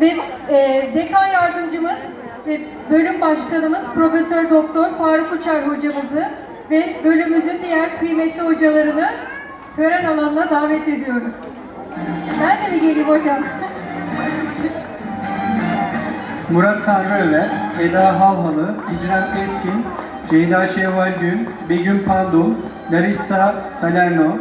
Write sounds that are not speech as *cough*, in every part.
Ve e, dekan yardımcımız ve bölüm başkanımız Profesör Doktor Faruk Uçar hocamızı ve bölümümüzün diğer kıymetli hocalarını tören alanına davet ediyoruz. Ben de mi geleyim hocam? *laughs* Murat Tanrıöver, Eda Halhalı, İcran Eskin, Ceyda Şevval Gün, Begüm Pandul, Larissa Salerno,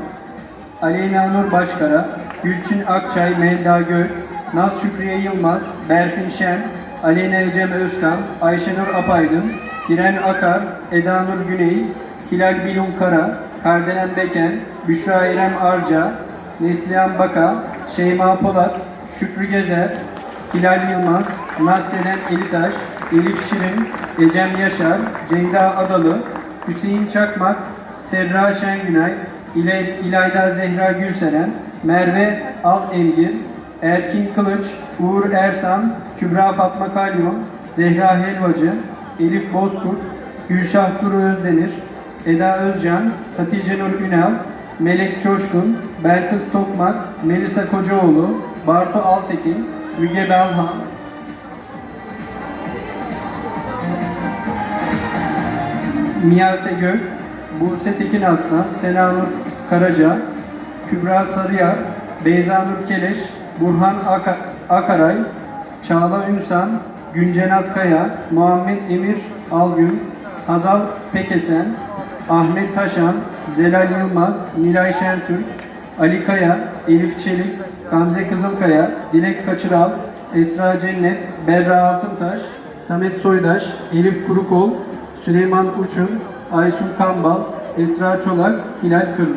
Aleyna Nur Başkara, Gülçin Akçay, Melda Gök, Naz Şükriye Yılmaz, Berfin Şen, Aleyna Ecem Özkan, Ayşenur Apaydın, Giren Akar, Eda Nur Güney, Hilal Bilun Kara, Kardelen Beken, Büşra İrem Arca, Neslihan Baka, Şeyma Polat, Şükrü Gezer, Hilal Yılmaz, Nasselen Elitaş, Elif Şirin, Ecem Yaşar, Ceyda Adalı, Hüseyin Çakmak, Serra Şengünay, İlay- İlayda Zehra Gülseren, Merve Al Engin, Erkin Kılıç, Uğur Ersan, Kübra Fatma Kalyon, Zehra Helvacı, Elif Bozkurt, Gülşah Duru Özdemir, Eda Özcan, Hatice Nur Ünal, Melek Coşkun, Belkıs Tokmak, Melisa Kocaoğlu, Bartu Altekin, Müge Dalhan, Miyase Gök, Buse Tekin Aslan, Senanur Karaca, Kübra Sarıyer, Beyza Nur Keleş, Burhan Aka- Akaray, Çağla Ünsan, Güncenaz Kaya, Muhammed Emir Algün, Hazal Pekesen, Ahmet Taşan, Zelal Yılmaz, Miray Şentürk, Ali Kaya, Elif Çelik, Gamze Kızılkaya, Dilek Kaçıral, Esra Cennet, Berra Altıntaş, Samet Soydaş, Elif Kurukol, Süleyman Uçun, Aysun Kambal, Esra Çolak, Hilal Kırlı.